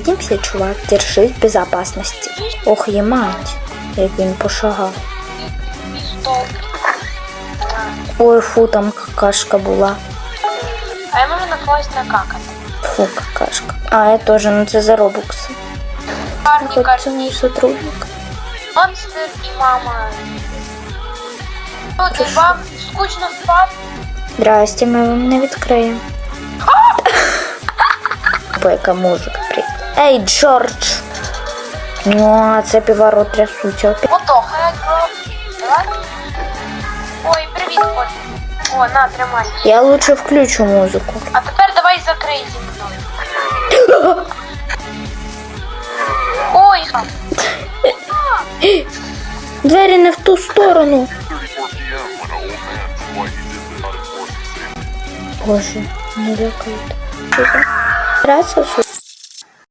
Дімся, чувак, держись в безопасности. Ох, є мать, як він пошагав. Ой, фу, там какашка була. А я можу на когось накакати. Фу, какашка. А, я теж, ну це за робукси. Парні Хоч це мій сотрудник. монстр і мама. Тут вам скучно спати. Здрасте, ми вам не відкриємо. Бо яка музика. Ей, Джордж! Ну, це піваро трясуться. Ото, хай. Ой, привіт, кот. О, на, тримай. Я лучше включу музику. А тепер давай закрий зі мною. Ой, ха. Двері не в ту сторону. 2:34 p.m. when an old man why he did this out of force and safety. Боже, не лякайте. Траса, що?